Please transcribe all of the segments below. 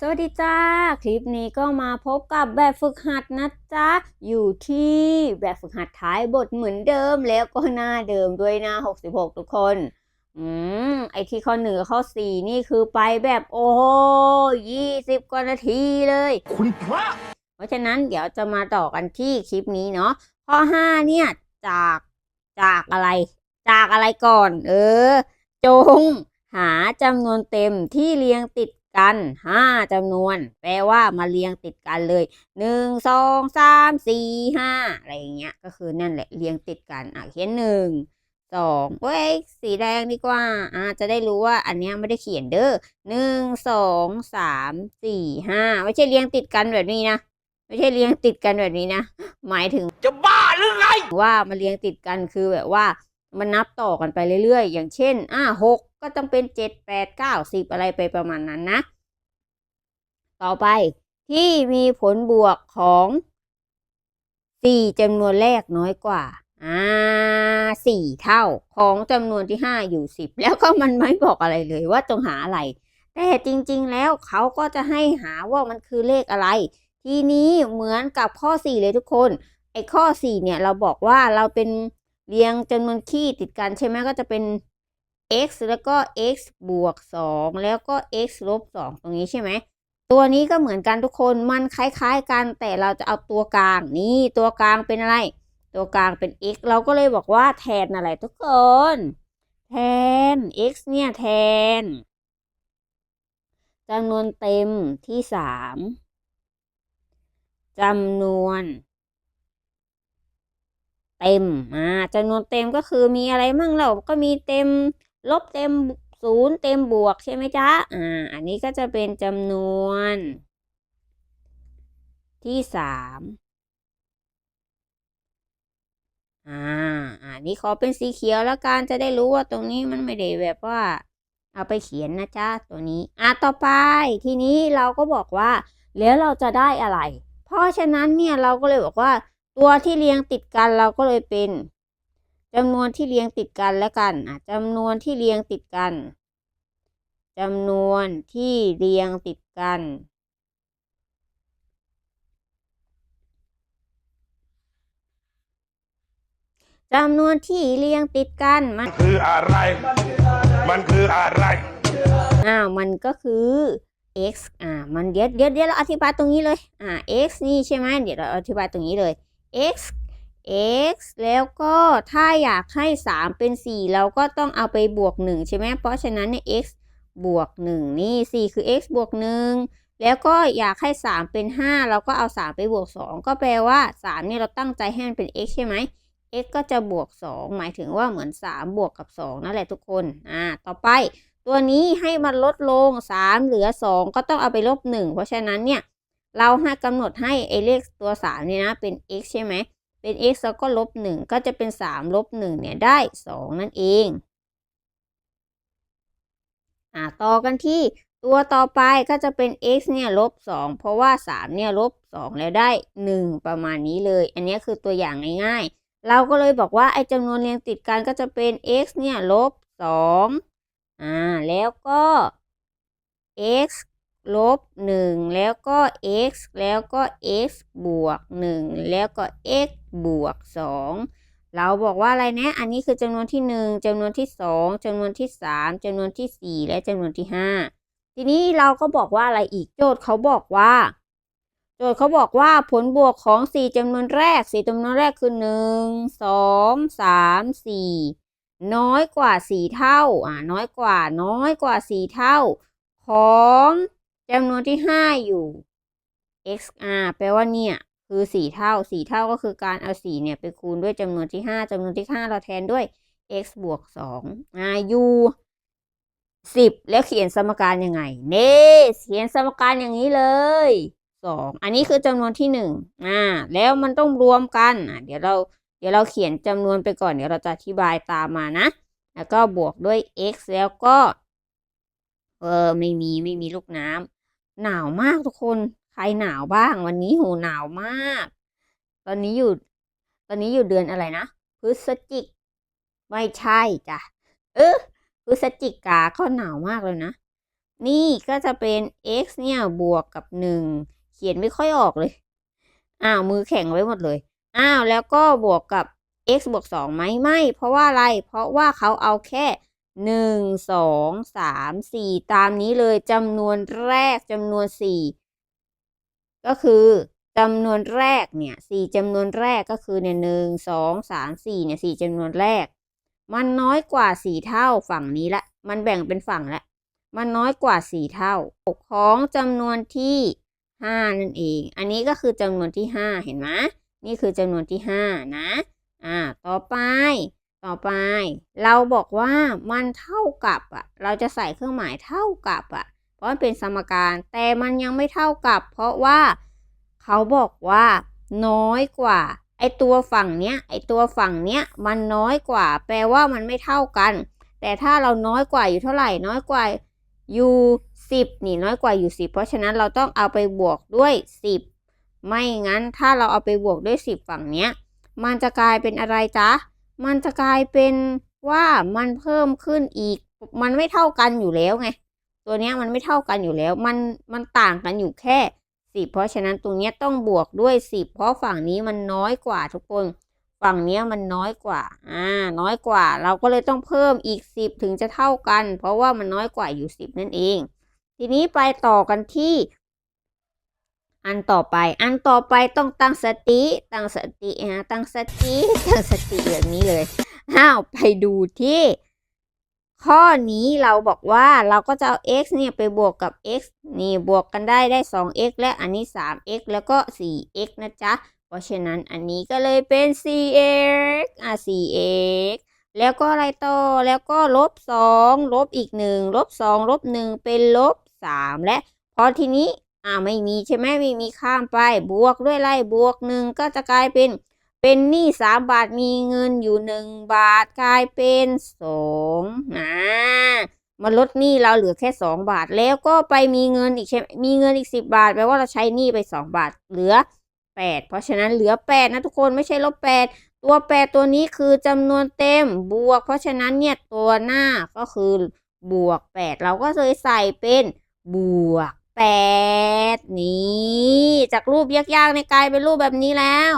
สวัสดีจ้า คลิปนี้ก็มาพบกับแบบฝึกหัดนะจ๊ะ อยู่ที่แบบฝึกหัดท้ายบทเหมือนเดิมแล้วก็หน้าเดิมด้วยหน้า 66 ทุกคน อืม ไอที่ข้อหนึ่งข้อสี่นี่คือไปแบบโอ้โหยี่สิบกว่านาทีเลย คุณพระ เพราะฉะนั้นเดี๋ยวจะมาต่อกันที่คลิปนี้เนาะข้อห้าเนี่ยจากจากอะไร จากอะไรก่อน เออ จงหาจำนวนเต็มที่เรียงติด กันห้าจำนวน แปลว่ามาเรียงติดกันเลยหนึ่งสองสามสี่ห้าอะไรอย่างเงี้ย ก็คือนั่นแหละเรียงติดกันอะเขียนหนึ่งสองเว้ยสีแดงดีกว่าอ่าจะได้รู้ว่าอันเนี้ยไม่ได้เขียนเด้อหนึ่งสองสามสี่ห้าไม่ใช่เรียงติดกันแบบนี้นะไม่ใช่เรียงติดกันแบบนี้นะ หมายถึงจะบ้าหรือไงว่ามันเรียงติดกันคือแบบว่า มันนับต่อกันไปเรื่อยๆ อย่างเช่น อ่าหกก็ต้องเป็นเจ็ดแปดเก้าสิบอะไรไปประมาณนั้นนะ ต่อไปที่มีผลบวกของสี่จำนวนแรกน้อยกว่า อ่าสี่เท่าของจำนวนที่ห้าอยู่สิบแล้วก็มันไม่บอกอะไรเลยว่าจงหาอะไร แต่จริงๆแล้วเขาก็จะให้หาว่ามันคือเลขอะไร ทีนี้เหมือนกับข้อสี่เลยทุกคน ไอ้ข้อสี่เนี่ยเราบอกว่าเราเป็น เรียงจำนวนคี่ติดกันใช่ไหมก็จะเป็น x แล้วก็ x บวกสองแล้วก็ x ลบสองตรงนี้ใช่ไหม ตัวนี้ก็เหมือนกันทุกคน มันคล้ายๆกัน แต่เราจะเอาตัวกลาง นี่ตัวกลางเป็นอะไร ตัวกลางเป็น x เราก็เลยบอกว่าแทนอะไรทุกคน แทน x เนี่ยแทนจำนวนเต็มที่สามจำนวน เต็มอ่าจำนวนเต็มก็คือมีอะไรมั่งเราก็มีเต็มลบเต็มศูนย์เต็มบวกใช่ไหมจ๊ะอ่าอันนี้ก็จะเป็นจำนวน ที่สามอ่าอ่านี่ขอเป็นสีเขียวแล้วกันจะได้รู้ว่าตรงนี้มันไม่ได้แบบว่า เอาไปเขียนนะจ๊ะตัวนี้อะต่อไป ทีนี้เราก็บอกว่า แล้วเราจะได้อะไร เพราะฉะนั้นเนี่ยเราก็เลยบอกว่า ตัวที่เรียงติดกันเราก็เลยเป็นจำนวนที่เรียงติดกันแล้วกันอะจำนวนที่เรียงติดกันจำนวนที่เรียงติดกัน จำนวนที่เรียงติดกันมันคืออะไร มันคืออะไรอ่ามันก็คือ x อ่า มันเดี๋ยวเดี๋ยวเดี๋ยวเราอธิบายตรงนี้เลย อ่า x นี่ใช่ไหมเดี๋ยวเราอธิบายตรงนี้เลย x x แล้วก็ถ้าอยากให้ 3 เป็น 4 เราก็ต้องเอาไปบวก 1 ใช่ไหมเพราะฉะนั้นเนี่ย x บวก 1 นี่ 4 คือ x บวก 1 แล้วก็อยากให้ 3 เป็น 5 เราก็เอา 3 ไปบวก 2 ก็แปลว่า 3 เนี่ยเราตั้งใจให้มันเป็น x ใช่ไหม x ก็จะบวก 2 หมายถึงว่าเหมือน 3 บวกกับ 2 นั่นแหละทุกคน อ่า ต่อไป ตัวนี้ให้มันลดลง 3 เหลือ 2 ก็ต้องเอาไปลบ 1 เพราะฉะนั้นเนี่ย เราให้กำหนดให้ไอเลขตัว 3 เนี่ยนะ เป็น x ใช่ไหม เป็น x แล้วก็ลบ 1 ก็จะเป็น 3 ลบ 1 เนี่ย ได้ 2 นั่นเอง อ่าต่อกันที่ตัวต่อไปก็จะเป็น x เนี่ยลบ 2 เพราะว่า 3 เนี่ยลบ 2 แล้วได้ 1 ประมาณนี้เลย อันนี้คือตัวอย่างง่ายๆ เราก็เลยบอกว่าไอ้จำนวนเรียงติดกันก็จะเป็น x เนี่ยลบ 2 อ่าแล้วก็ x ลบ 1 แล้วก็ x แล้วก็ x บวก 1 แล้วก็ x บวก 2 เราบอกว่าอะไรนะ อันนี้คือจำนวนที่ 1จำนวนที่ 2จำนวนที่ 3จำนวนที่ 4 และจำนวนที่ 5 ทีนี้เราก็บอกว่าอะไรอีกโจทย์เขาบอกว่า โจทย์เขาบอกว่าผลบวกของ 4จำนวนแรก 4จำนวนแรกคือ 1 2 3 4 น้อยกว่า 4 เท่าอ่าน้อยกว่าน้อยกว่า 4 เท่า ของ จำนวนที่5อยู่ xr แปลว่าเนี่ย คือ4เท่า4เท่าก็คือการเอา4เนี่ยไปคูณด้วยจำนวนที่5จำนวนที่5เราแทนด้วย x บวก2อ่า u 10แล้วเขียนสมการยังไง เนเขียนสมการอย่างนี้เลย2อันนี้คือจำนวนที่1อ่า แล้วมันต้องรวมกันอ่าเดี๋ยวเราเดี๋ยวเราเขียนจำนวนไปก่อนเดี๋ยวเราจะอธิบายตามมานะ แล้วก็บวกด้วย x แล้วก็ เออไม่มีไม่มีลูกน้ำ หนาวมากทุกคนใครหนาวบ้าง วันนี้โหหนาวมาก ตอนนี้อยู่ ตอนนี้อยู่เดือนอะไรนะพฤศจิก ไม่ใช่จ้ะเออพฤศจิกาก็หนาวมากเลยนะ นี่ก็จะเป็น x เนี่ยบวกกับหนึ่งเขียนไม่ค่อยออกเลย อ้าวมือแข็งไว้หมดเลย อ้าวแล้วก็บวกกับ x บวกสองไหมไม่ เพราะว่าอะไร เพราะว่าเขาเอาแค่ หนึ่งสองสามสี่ตามนี้เลยจำนวนแรกจำนวนสี่ก็คือจำนวนแรกเนี่ยสี่จำนวนแรกก็คือเนี่ยหนึ่งสองสามสี่เนี่ยสี่จำนวนแรก มันน้อยกว่าสี่เท่าฝั่งนี้ละ มันแบ่งเป็นฝั่งละ มันน้อยกว่าสี่เท่าของจำนวนที่ห้านั่นเอง อันนี้ก็คือจำนวนที่ห้าเห็นไหมนี่คือจำนวนที่ห้านะ อ่า ต่อไป ต่อไป เราบอกว่ามันเท่ากับอะ เราจะใส่เครื่องหมายเท่ากับอะ เพราะมันเป็นสมการ แต่มันยังไม่เท่ากับ เพราะว่าเขาบอกว่า น้อยกว่า ไอตัวฝั่งเนี้ย ไอตัวฝั่งเนี้ย มันน้อยกว่า แปลว่ามันไม่เท่ากัน แต่ถ้าเราน้อยกว่าอยู่เท่าไหร่ น้อยกว่าอยู่สิบนี่น้อยกว่าอยู่สิบเพราะฉะนั้นเราต้องเอาไปบวกด้วยสิบไม่งั้นถ้าเราเอาไปบวกด้วยสิบฝั่งเนี้ย มันจะกลายเป็นอะไรจ๊ะ มันจะกลายเป็นว่ามันเพิ่มขึ้นอีก มันไม่เท่ากันอยู่แล้วไง ตัวเนี้ยมันไม่เท่ากันอยู่แล้ว มันมันต่างกันอยู่แค่สิบเพราะฉะนั้นตรงเนี้ยต้องบวกด้วยสิบเพราะฝั่งนี้มันน้อยกว่าทุกคน ฝั่งเนี้ยมันน้อยกว่า อ่า น้อยกว่า เราก็เลยต้องเพิ่มอีกสิบถึงจะเท่ากัน เพราะว่ามันน้อยกว่าอยู่สิบนั่นเอง ทีนี้ไปต่อกันที่ อันต่อไป อันต่อไปต้องตั้งสติ ตั้งสติฮะตั้งสติ ตั้งสติแบบนี้เลย อ้าว ไปดูที่ ข้อนี้เราบอกว่าเราก็จะเอา x เนี่ยไปบวกกับ x นี่บวกกันได้ได้ 2x และอันนี้ 3x แล้วก็ 4x นะจ๊ะ เพราะฉะนั้นอันนี้ก็เลยเป็น 4x อะ 4x แล้วก็อะไรต่อ แล้วก็ลบ 2 ลบอีก 1 ลบ 2 ลบ 1 เป็นลบ 3 และพอทีนี้ อ่าไม่มีใช่ไหมไม่มีข้ามไป บวกด้วยไล่บวก1ก็จะกลายเป็นเป็นหนี้สามบาทมีเงินอยู่หนึ่งบาทกลายเป็นสองอ่ามาลดหนี้เราเหลือแค่สองบาทแล้วก็ไปมีเงินอีกใช่ไหมมีเงินอีกสิบบาทแปลว่าเราใช้หนี้ไปสองบาทเหลือแปดเพราะฉะนั้นเหลือแปดนะทุกคนไม่ใช่ลบแปดตัวแปดตัวนี้คือจำนวนเต็มบวก เพราะฉะนั้นเนี่ยตัวหน้าก็คือบวกแปดเราก็เลยใส่เป็นบวก แปดนี่จากรูปยากๆในกลายเป็นรูปแบบนี้แล้ว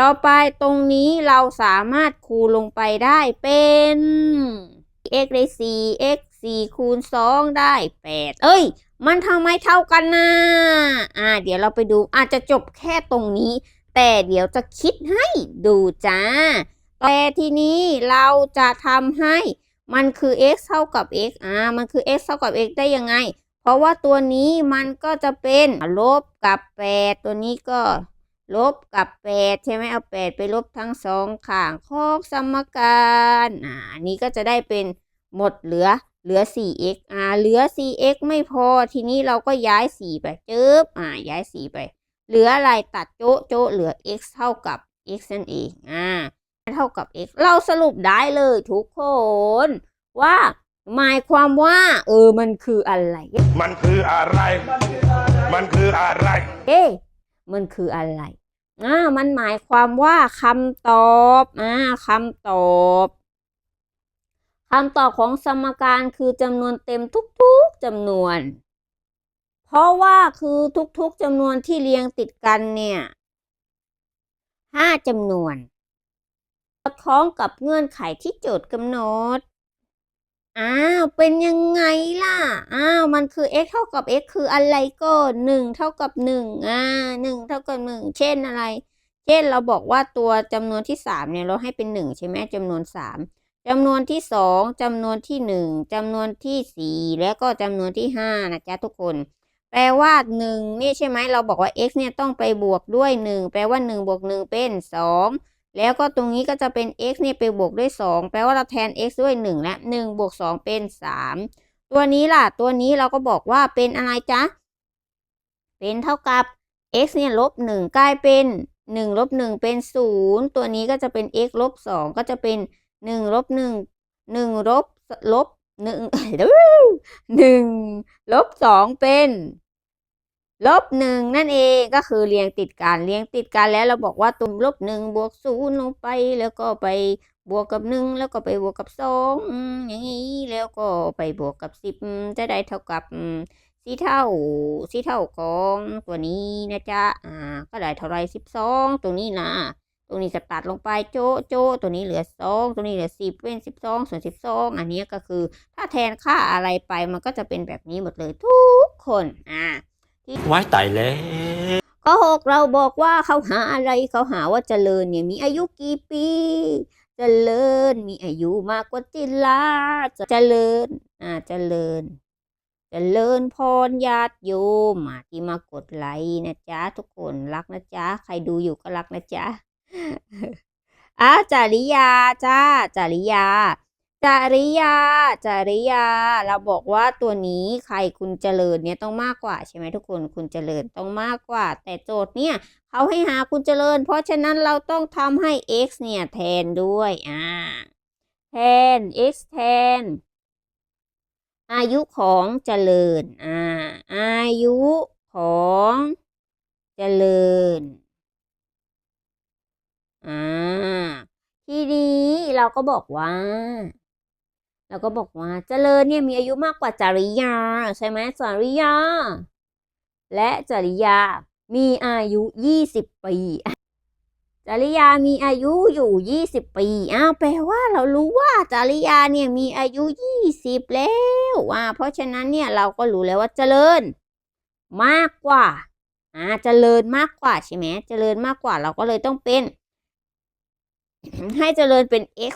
ต่อไปตรงนี้เราสามารถคูณลงไปได้เป็น x ได้4 x 4คูณ2ได้ 8 เอ้ย มันทำไมเท่ากันนะอ่า เดี๋ยวเราไปดูอาจจะจบแค่ตรงนี้ แต่เดี๋ยวจะคิดให้ดูจ้า แต่ทีนี้เราจะทำให้มันคือ x เท่ากับ x อ่า มันคือ x เท่ากับ x ได้ยังไง เพราะว่าตัวนี้มันก็จะเป็นลบกับ8ตัวนี้ก็ลบกับแปดใช่ไหมเอาแปดไปลบทั้งสองข้างข้อสมการอ่านี้ก็จะได้เป็นหมดเหลือเหลือ 4x อ่าเหลือ 4x ไม่พอทีนี้เราก็ย้าย 4 ไปจึ๊บอ่าย้าย 4 ไป เหลืออะไรตัดโจะโจะเหลือ x เท่ากับ x นั่นเองอ่าเท่ากับ x เราสรุปได้เลยทุกคนว่า หมายความว่า เออมันคืออะไร มันคืออะไร มันคืออะไร เอ๊ะมันคืออะไรอ่ามันหมายความว่าคำตอบอ่าคำตอบคำตอบของสมการคือจำนวนเต็มทุกๆจำนวน เพราะว่าคือทุกๆจำนวนที่เรียงติดกันเนี่ยห้าจำนวนสอดคล้องกับเงื่อนไขที่โจทย์กำหนด อ้าวเป็นยังไงล่ะ อ้าวมันคือ x เท่ากับ x คืออะไรก็หนึ่งเท่ากับหนึ่งอ่าหนึ่งเท่ากับหนึ่งเช่นอะไร เช่นเราบอกว่าตัวจำนวนที่สามเนี่ยเราให้เป็นหนึ่งใช่ไหมจำนวนสามจำนวนที่สองจำนวนที่หนึ่งจำนวนที่สี่แล้วก็จำนวนที่ห้านะจ๊ะทุกคน แปลว่าหนึ่งนี่ใช่ไหมเราบอกว่า x เนี่ยต้องไปบวกด้วยหนึ่งแปลว่าหนึ่งบวกหนึ่งเป็นสอง แล้วก็ตรงนี้ก็จะเป็น x เนี่ยไปบวกด้วย 2 แปลว่าเราแทน x ด้วย 1 และ1บวก2เป็น 3 ตัวนี้ล่ะ ตัวนี้เราก็บอกว่าเป็นอะไรจ๊ะ เป็นเท่ากับ x เนี่ยลบ1กลายเป็น1ลบ1เป็น 0 ตัวนี้ก็จะเป็น x ลบ2ก็จะเป็น1ลบ1 1ลบลบ1 1ลบ2เป็น ลบหนึ่งนั่นเองก็คือเรียงติดกันเรียงติดกันแล้วเราบอกว่าตุ่มลบหนึ่งบวกศูนย์ลงไป แล้วก็ไปบวกกับหนึ่งแล้วก็ไปบวกกับสองอย่างนี้แล้วก็ไปบวกกับสิบจะได้เท่ากับสี่เท่าสี่เท่าของตัวนี้นะจ๊ะอ่า ก็ได้เท่าไรสิบสองตรงนี้นะตรงนี้จะตัดลงไปโจโจตัวนี้เหลือสองตรงนี้เหลือสิบเป็นสิบสองส่วนสิบสองอันนี้ก็คือ ถ้าแทนค่าอะไรไปมันก็จะเป็นแบบนี้หมดเลยทุกคนอ่า ไว้ตายแล้วข้อหกเราบอกว่าเขาหาอะไรเขาหาว่าเจริญเนี่ยมีอายุกี่ปี เจริญมีอายุมากกว่าจิลาเจริญอ่าเจริญ เจริญพรญาติโยมที่มากดไลค์นะจ๊ะทุกคนรักนะจ๊ะใครดูอยู่ก็รักนะจ๊ะอะจาริยาจ้าจาริยา จริยา จริยา เราบอกว่าตัวนี้ใครคุณเจริญเนี่ยต้องมากกว่าใช่ไหมทุกคนคุณเจริญต้องมากกว่า แต่โจทย์เนี่ยเขาให้หาคุณเจริญ เพราะฉะนั้นเราต้องทำให้ x เนี่ยแทนด้วยอ่าแทน x แทน อายุของเจริญอ่าอายุของเจริญอ่าทีนี้เราก็บอกว่า เราก็บอกว่าเจริญเนี่ยมีอายุมากกว่าจริยา ใช่ไหมจริยา และจริยามีอายุยี่สิบปีจริยามีอายุอยู่ยี่สิบปีอ้าวแปลว่าเรารู้ว่าจริยาเนี่ยมีอายุยี่สิบแล้วอ่าเพราะฉะนั้นเนี่ยเราก็รู้แล้วว่าเจริญ มากกว่าอ่าเจริญมากกว่าใช่ไหมเจริญมากกว่าเราก็เลยต้องเป็น ให้เจริญเป็น x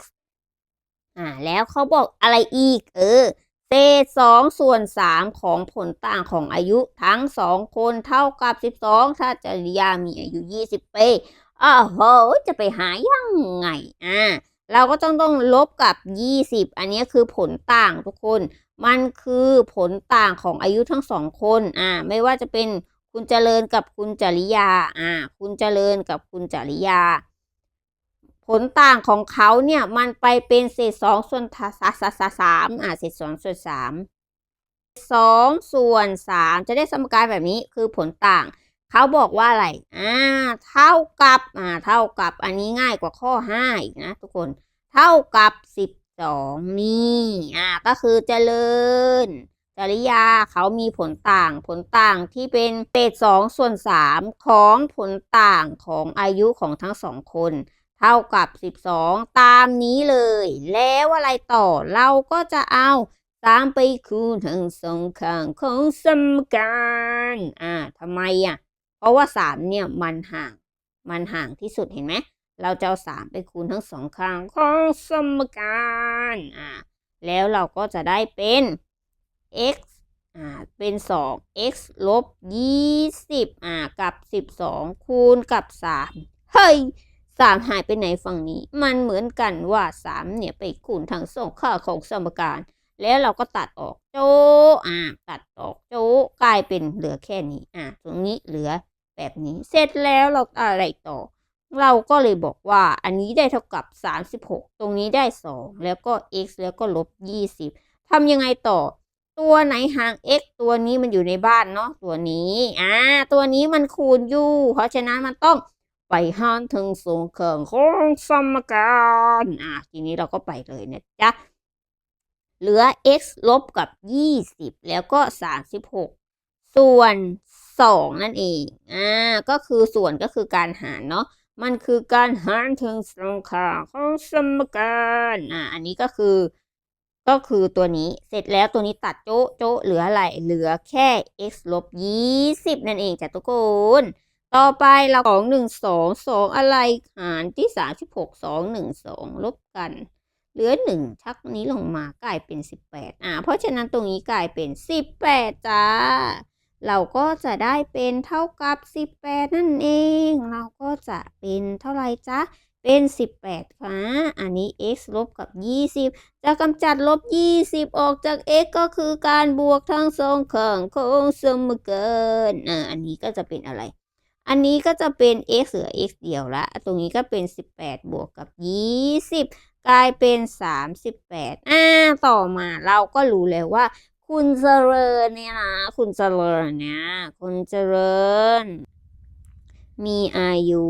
อ่าแล้วเขาบอกอะไรอีก เออเศษสองส่วนสามของผลต่างของอายุทั้งสองคนเท่ากับสิบสองถ้าจริยามีอายุยี่สิบปีอ้าวโหจะไปหายังไงอ่าเราก็ต้องต้องลบกับยี่สิบอันนี้คือผลต่างทุกคน มันคือผลต่างของอายุทั้งสองคนอ่าไม่ว่าจะเป็นคุณเจริญกับคุณจริยาอ่าคุณเจริญกับคุณจริยา ผลต่างของเขาเนี่ยมันไปเป็นเศษสองส่วนสามอ่าเศษสองส่วนสามสองส่วนสามจะได้สมการแบบนี้คือผลต่าง เขาบอกว่าอะไรอ่าเท่ากับอ่าเท่ากับอันนี้ง่ายกว่าข้อห้าอีกนะทุกคน เท่ากับสิบสองนี่อ่าก็คือเจริญจริยาเขามีผลต่างผลต่างที่เป็นเศษสองส่วนสามของผลต่างของอายุของทั้งสองคน เท่ากับ 12 ตามนี้เลย แล้วอะไรต่อเราก็จะเอาสามไปคูณทั้งสองข้างของสมการอ่าทำไมอะ เพราะว่าสามเนี่ยมันห่าง มันห่างที่สุดเห็นไหม เราจะเอาสามไปคูณทั้งสองข้างของสมการอ่าแล้วเราก็จะได้เป็น x อ่า เป็น 2 x ลบ 20 อ่า กับ 12 คูณกับ 3 เฮ้ย สามหายไปไหนฝั่งนี้ มันเหมือนกันว่าสามเนี่ยไปคูณทั้งสองค่าของสมการ แล้วเราก็ตัดออกโจอ่าตัดออกโจกลายเป็นเหลือแค่นี้ อ่าตรงนี้เหลือแบบนี้ เสร็จแล้วเราอะไรต่อ เราก็เลยบอกว่าอันนี้ได้เท่ากับ 36 ตรงนี้ได้ 2 แล้วก็ x แล้วก็ลบ 20ทำยังไงต่อ ตัวไหนห่าง x ตัวนี้มันอยู่ในบ้านเนาะตัวนี้ อ่า ตัวนี้มันคูณอยู่ เพราะฉะนั้นมันต้อง ไปหารถึงสูงเคิงของสมการอะทีนี้เราก็ไปเลยนะจ๊ะ เหลือ x ลบกับ 20 แล้วก็ 36 ส่วน 2 นั่นเองอ่าก็คือส่วนก็คือการหารเนาะมันคือการหารถึงสองข้างของสมการอ่าอันนี้ก็คือ ก็คือตัวนี้เสร็จแล้วตัวนี้ตัดโจ๊ะโจ๊ะเหลืออะไรเหลือแค่ x ลบ20 นั่นเองจ้ะทุกคน ต่อไปเราสองหนึ่งสองสองอะไรหารที่สามสิบหกสองหนึ่งสองลบกัน เหลือหนึ่งชักนี้ลงมากลายเป็นสิบแปดอ่า เพราะฉะนั้นตรงนี้กลายเป็นสิบแปดจ้า เราก็จะได้เป็นเท่ากับสิบแปดนั่นเอง เราก็จะเป็นเท่าไรจ๊ะเป็นสิบแปดค่ะ อันนี้ x ลบกับยี่สิบจะกำจัดลบยี่สิบออกจาก x ก็คือการบวกทั้งสองข้างของสมการอ่าอันนี้ก็จะเป็นอะไร อันนี้ก็จะเป็น x เหลือ x เดียวละ ตรงนี้ก็เป็น 18 บวกกับ 20 กลายเป็น 38 อ่า ต่อมาเราก็รู้แล้วว่า คุณเจริญเนี่ยนะ คุณเจริญเนี่ยคุณเจริญ มีอายุ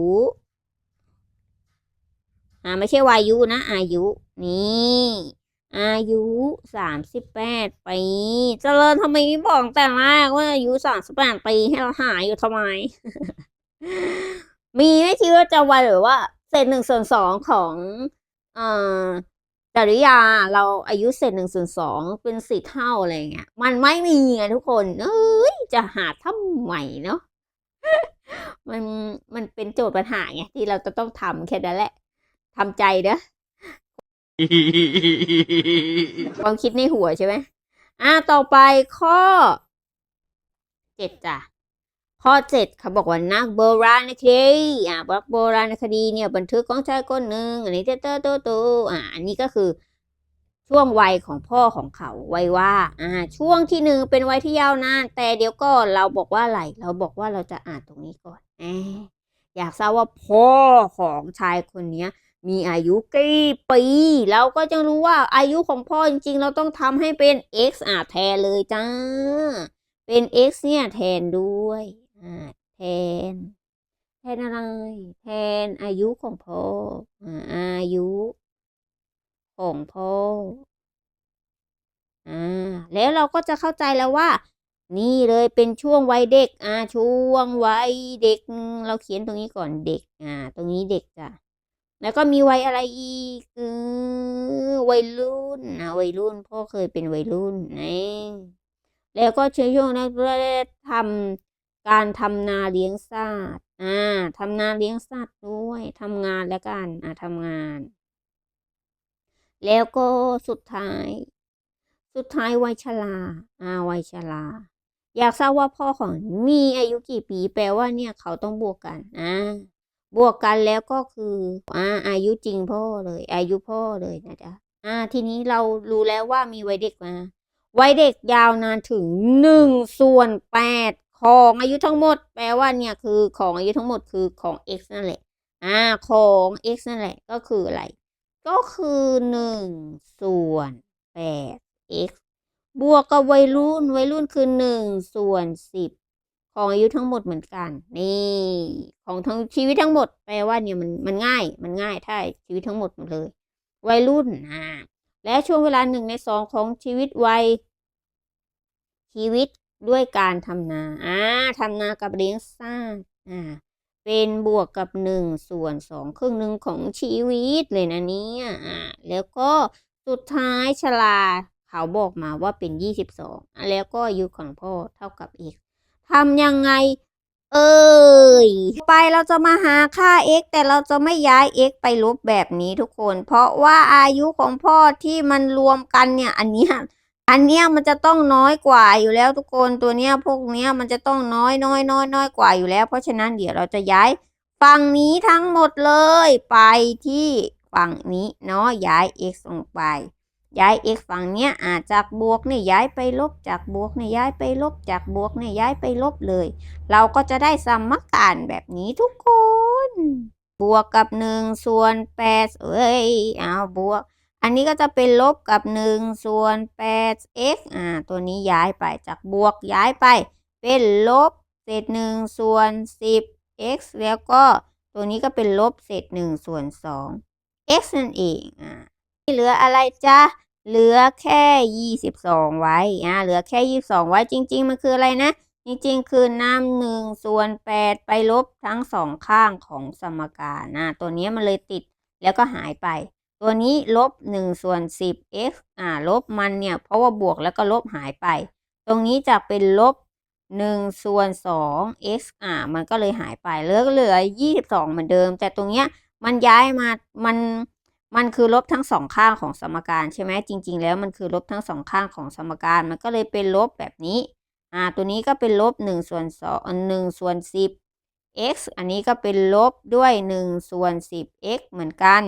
อ่าไม่ใช่วายุนะ อายุนี่อายุสามสิบแปดปีเจริญทำไมไม่บอกแต่แรกว่าอายุสามสิบแปดปีให้เราหายอยู่ทำไม มีไหม่ชีวิตประจำวันหรือว่า เศษหนึ่งส่วนสองของเอ่อจริยาเราอายุเศษหนึ่งส่วนสองเป็นสี่เท่าอะไรเงี้ยมันไม่มีไงทุกคน เอ้ยจะหาทำไมเนาะมันมันเป็นโจทย์ปัญหาไงที่เราจะต้องทำแค่นั้นแหละทำใจเด้อความคิดในหัวใช่ไหมอ่าต่อไปข้อเจ็ดจ้ะ ข้อเจ็ดเขาบอกว่านักโบราณคดีอ่านักโบราณคดีเนี่ยบันทึกของชายคนหนึ่งอันนี้เตอร์เตอร์โตอ่าอันนี้ก็คือช่วงวัยของพ่อของเขาวัยว่า อ่า ช่วงที่หนึ่งเป็นวัยที่ยาวนาน แต่เดี๋ยวก็เราบอกว่าอะไรเราบอกว่าเราจะอ่านตรงนี้ก่อนออยากทราบว่าพ่อของชายคนเนี้ย มีอายุกี่ปีเราก็จะรู้ว่าอายุของพ่อจริง ๆ เราต้องทำให้เป็น x อ่าแทนเลยจ้า เป็น x เนี่ยแทนด้วย แทน แทนอะไร แทนอายุของพ่ออายุของพ่ออ่าแล้วเราก็จะเข้าใจแล้วว่า นี่เลยเป็นช่วงวัยเด็ก อ่า ช่วงวัยเด็ก เราเขียนตรงนี้ก่อนเด็ก อ่า ตรงนี้เด็กจ้ะแล้วก็มีวัยอะไรอีกเออวัยรุ่นนะวัยรุ่นพ่อเคยเป็นวัยรุ่นนะแล้วก็ช่วงนั้นทำ การทำนาเลี้ยงสัตว์อ่าทำนาเลี้ยงสัตว์ด้วยทำงานแล้วกันอ่าทำงาน แล้วก็สุดท้าย สุดท้ายวัยชราอ่าวัยชราอยากทราบว่าพ่อของมีอายุกี่ปี แปลว่าเนี่ยเขาต้องบวกกันอ่าบวกกันแล้วก็คืออ่าอายุจริงพ่อเลย อายุพ่อเลยนะจ๊ะอ่า ทีนี้เรารู้แล้วว่ามีวัยเด็กมาวัยเด็กยาวนานถึงหนึ่งส่วนแปด ของอายุทั้งหมด แปลว่าเนี่ยคือของอายุทั้งหมดคือของ x นั่นแหละ อ่า ของ x นั่นแหละก็คืออะไร ก็คือหนึ่งส่วนแปด x บวกกับวัยรุ่น วัยรุ่นคือหนึ่งส่วนสิบของอายุทั้งหมดเหมือนกัน นี่ ของทั้งชีวิตทั้งหมด แปลว่าเนี่ยมันมันง่าย มันง่ายถ้าชีวิตทั้งหมดหมดเลย วัยรุ่นอ่าและช่วงเวลาหนึ่งในสองของชีวิตวัยชีวิต ด้วยการทำนาอ่าทำนากับเลี้ยงสัตว์อ่า เป็นบวกกับหนึ่งส่วนสองครึ่งหนึ่งของชีวิตเลยนะเนี่ยอ่าแล้วก็สุดท้ายชราเขาบอกมาว่าเป็นยี่สิบสองแล้วก็อายุของพ่อเท่ากับ x ทำยังไง เอ้ยไปเราจะมาหาค่า x แต่เราจะไม่ย้าย x ไปลบแบบนี้ทุกคน เพราะว่าอายุของพ่อที่มันรวมกันเนี่ย อันนี้ อันเนี้ยมันจะต้องน้อยกว่าอยู่แล้วทุกคนตัวเนี้ยพวกเนี้ยมันจะต้องน้อยน้อยน้อยน้อยกว่าอยู่แล้ว เพราะฉะนั้นเดี๋ยวเราจะย้ายฝั่งนี้ทั้งหมดเลยไปที่ฝั่งนี้เนาะย้าย x ลงไป ย้าย x ฝั่งเนี้ยอาจากบวกเนี่ยย้ายไปลบจากบวกเนี่ยย้ายไปลบจากบวกเนี่ยย้ายไปลบเลย เราก็จะได้สมการแบบนี้ทุกคน บวกกับหนึ่งส่วนแปดเอ้ยเอาบวก อันนี้ก็จะเป็นลบกับหนึ่งส่วนแปด x อ่า ตัวนี้ย้ายไปจากบวกย้ายไป เป็นลบเศษหนึ่งส่วนสิบ x แล้วก็ตัวนี้ก็เป็นลบเศษหนึ่งส่วนสอง x นั่นเองอ่าที่เหลืออะไรจ๊ะเหลือแค่ยี่สิบสองไว้อ่าเหลือแค่ยี่สิบสองไว้จริง ๆ มันคืออะไรนะ จริง ๆ คือนำหนึ่งส่วนแปดไปลบทั้งสองข้างของสมการนะตัวนี้มันเลยติดแล้วก็หายไป ตัวนี้ลบหนึ่งส่วนสิบ x อ่าลบมันเนี่ย เพราะว่าบวกแล้วก็ลบหายไป ตรงนี้จะเป็นลบหนึ่งส่วนสอง x อ่ามันก็เลยหายไปเหลือเหลือยี่สิบสองเหมือนเดิม แต่ตรงเนี้ยมันย้ายมา มัน มันคือลบทั้งสองข้างของสมการใช่ไหมจริง ๆ แล้วมันคือลบทั้งสองข้างของสมการ มันก็เลยเป็นลบแบบนี้ อ่า ตัวนี้ก็เป็นลบหนึ่งส่วนสองหนึ่งส่วนสิบ x อันนี้ก็เป็นลบด้วยหนึ่งส่วนสิบ x เหมือนกัน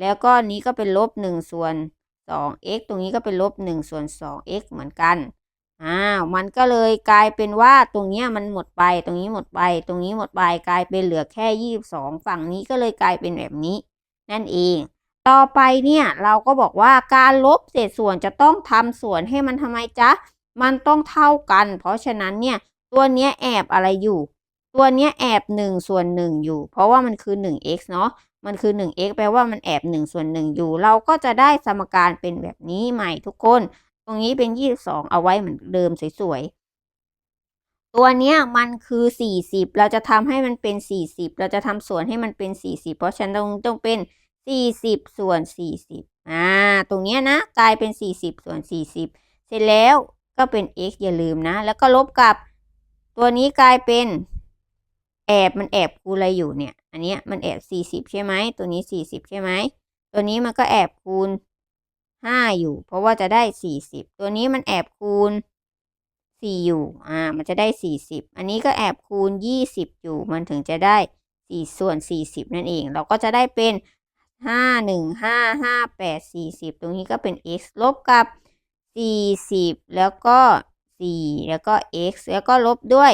แล้วก็นี้ก็เป็นลบหนึ่งส่วนสอง x ตรงนี้ก็เป็นลบหนึ่งส่วนสอง x เหมือนกันอ้าวมันก็เลยกลายเป็นว่าตรงเนี้ยมันหมดไป ตรงนี้หมดไป ตรงนี้หมดไปกลายเป็นเหลือแค่ยี่สิบสองฝั่งนี้ก็เลยกลายเป็นแบบนี้ นั่นเอง ต่อไปเนี่ยเราก็บอกว่าการลบเศษส่วนจะต้องทำส่วนให้มันทำไมจ๊ะมันต้องเท่ากัน เพราะฉะนั้นเนี่ยตัวเนี้ยแอบอะไรอยู่ ตัวเนี้ยแอบหนึ่งส่วนหนึ่งอยู่ เพราะว่ามันคือหนึ่ง x เนาะ มันคือ 1x แปลว่ามันแอบ1ส่วน1อยู่ เราก็จะได้สมการเป็นแบบนี้ใหม่ทุกคน ตรงนี้เป็น 22 เอาไว้เหมือนเดิมสวยๆ ตัวเนี้ยมันคือ 40 เราจะทำให้มันเป็น 40 เราจะทำส่วนให้มันเป็น 40 เพราะฉะนั้นต้องต้องเป็น 40 ส่วน 40 อ่า ตรงเนี้ยนะกลายเป็น 40 ส่วน 40 เสร็จแล้วก็เป็น x อย่าลืมนะ แล้วก็ลบกับ ตัวนี้กลายเป็น แอบมันแอบคูณอะไรอยู่เนี่ย อันเนี้ยมันแอบสี่สิบใช่ไหม ตัวนี้สี่สิบใช่ไหม ตัวนี้มันก็แอบคูณห้าอยู่ เพราะว่าจะได้สี่สิบตัวนี้มันแอบคูณสี่อยู่ อ่า มันจะได้สี่สิบอันนี้ก็แอบคูณยี่สิบอยู่ มันถึงจะได้สี่ส่วนสี่สิบนั่นเอง เราก็จะได้เป็นห้าหนึ่งห้าห้าแปดสี่สิบตรงนี้ก็เป็น x ลบกับสี่สิบแล้วก็สี่แล้วก็ x แล้วก็ลบด้วย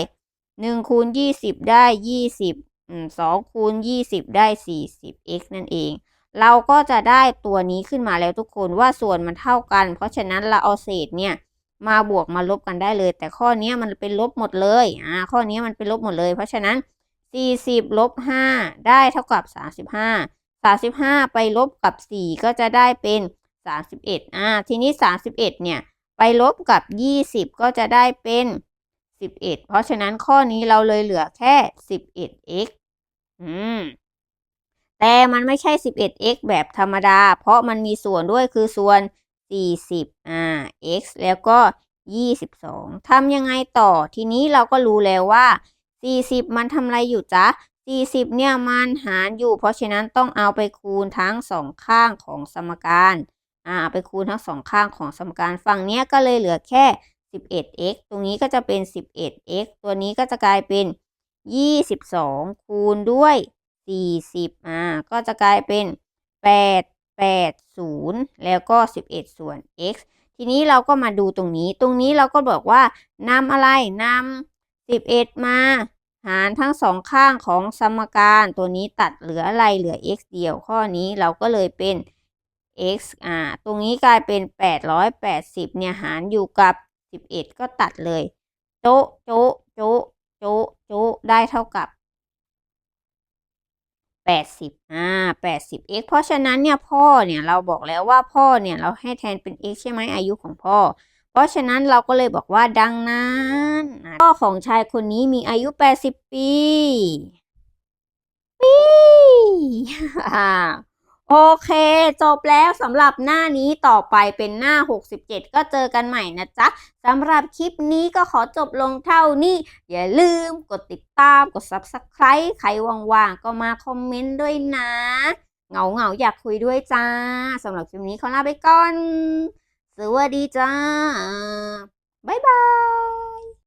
หนึ่งคูณยี่สิบได้ยี่ สองคูณยี่สิบได้สี่สิบ x นั่นเอง เราก็จะได้ตัวนี้ขึ้นมาแล้วทุกคนว่าส่วนมันเท่ากัน เพราะฉะนั้นเราเอาเศษเนี่ยมาบวกมาลบกันได้เลย แต่ข้อนี้มันเป็นลบหมดเลยอ่าข้อนี้มันเป็นลบหมดเลย เพราะฉะนั้นสี่สิบลบห้าได้เท่ากับสามสิบห้าสามสิบห้าไปลบกับสี่ก็จะได้เป็นสามสิบเอ็ดอ่าทีนี้สามสิบเอ็ดเนี่ย ไปลบกับยี่สิบก็จะได้เป็นสิบเอ็ดเพราะฉะนั้นข้อนี้เราเลยเหลือแค่สิบเอืมแต่มันไม่ใช่ 11x แบบธรรมดา เพราะมันมีส่วนด้วยคือส่วน 40อ่า x แล้วก็ 22 ทำยังไงต่อ ทีนี้เราก็รู้แล้วว่า 40 มันทำอะไรอยู่จ๊ะ 40 เนี่ยมันหารอยู่ เพราะฉะนั้นต้องเอาไปคูณทั้งสองข้างของสมการอ่าเอาไปคูณทั้งสองข้างของสมการ ฝั่งเนี้ยก็เลยเหลือแค่ 11x ตรงนี้ก็จะเป็น 11x ตัวนี้ก็จะกลายเป็น 22คูณด้วย40อ่าก็จะกลายเป็น8 8 0แล้วก็11ส่วน x ทีนี้เราก็มาดูตรงนี้ ตรงนี้เราก็บอกว่านำอะไรนำ11มาหารทั้งสองข้างของสมการตัวนี้ตัดเหลืออะไรเหลือ x เดียวข้อนี้เราก็เลยเป็น x อ่า ตรงนี้กลายเป็น 880 เนี่ยหารอยู่กับ 11 ก็ตัดเลย โจ๊ะโจ๊ะโจ๊ะ จะโจะได้เท่ากับ80อ่า 80x เพราะฉะนั้นเนี่ยพ่อเนี่ยเราบอกแล้วว่าพ่อเนี่ยเราให้แทนเป็น x ใช่ไหมอายุของพ่อ เพราะฉะนั้นเราก็เลยบอกว่าดังนั้นพ่อของชายคนนี้มีอายุ80ปีปีอ่า โอเค จบแล้วสำหรับหน้านี้ต่อไปเป็นหน้า 67 ก็เจอกันใหม่นะจ๊ะสำหรับคลิปนี้ก็ขอจบลงเท่านี้ อย่าลืมกดติดตามกด Subscribe ใครว่างๆ ก็มาคอมเมนต์ด้วยนะ เหงาๆอยากคุยด้วยจ้าสำหรับคลิปนี้ขอลาไปก่อน สวัสดีจ้า บ๊ายบาย